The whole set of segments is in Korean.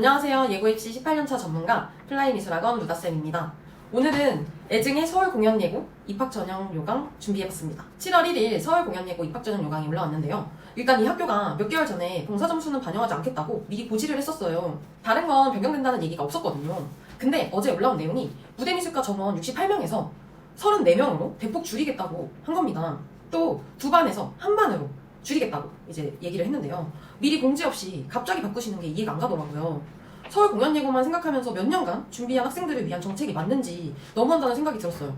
안녕하세요. 예고 입시 18년차 전문가 플라이 미술학원 루다쌤입니다. 오늘은 애증의 서울 공연 예고 입학 전형 요강 준비해봤습니다. 7월 1일 서울 공연 예고 입학 전형 요강이 올라왔는데요. 일단 이 학교가 몇 개월 전에 봉사 점수는 반영하지 않겠다고 미리 고지를 했었어요. 다른 건 변경된다는 얘기가 없었거든요. 근데 어제 올라온 내용이 무대 미술과 전원 68명에서 34명으로 대폭 줄이겠다고 한 겁니다. 또 두 반에서 한 반으로 줄이겠다고 이제 얘기를 했는데요. 미리 공지 없이 갑자기 바꾸시는 게 이해가 안 가더라고요. 서울 공연 예고만 생각하면서 몇 년간 준비한 학생들을 위한 정책이 맞는지 너무한다는 생각이 들었어요.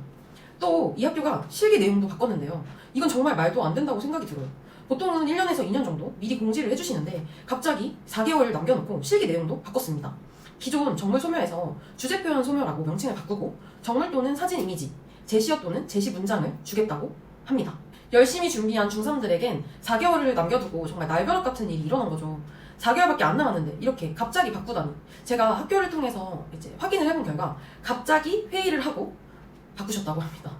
또 이 학교가 실기 내용도 바꿨는데요. 이건 정말 말도 안 된다고 생각이 들어요. 보통은 1년에서 2년 정도 미리 공지를 해주시는데 갑자기 4개월을 남겨놓고 실기 내용도 바꿨습니다. 기존 정물 소묘에서 주제 표현 소묘라고 명칭을 바꾸고 정물 또는 사진 이미지, 제시어 또는 제시 문장을 주겠다고 합니다. 열심히 준비한 중3들에겐 4개월을 남겨두고 정말 날벼락 같은 일이 일어난 거죠. 4개월밖에 안 남았는데 이렇게 갑자기 바꾸다니 제가 학교를 통해서 이제 확인을 해본 결과 갑자기 회의를 하고 바꾸셨다고 합니다.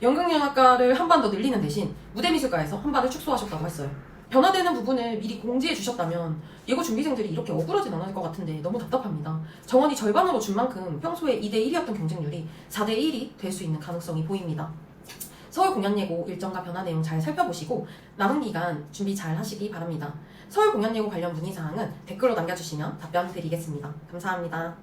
연극영화과를 한 반 더 늘리는 대신 무대미술과에서 한 반을 축소하셨다고 했어요. 변화되는 부분을 미리 공지해 주셨다면 예고 준비생들이 이렇게 억울하진 않을 것 같은데 너무 답답합니다. 정원이 절반으로 준 만큼 평소에 2대 1이었던 경쟁률이 4대 1이 될 수 있는 가능성이 보입니다. 서울 공연 예고 일정과 변화 내용 잘 살펴보시고 남은 기간 준비 잘 하시기 바랍니다. 서울 공연 예고 관련 문의 사항은 댓글로 남겨주시면 답변 드리겠습니다. 감사합니다.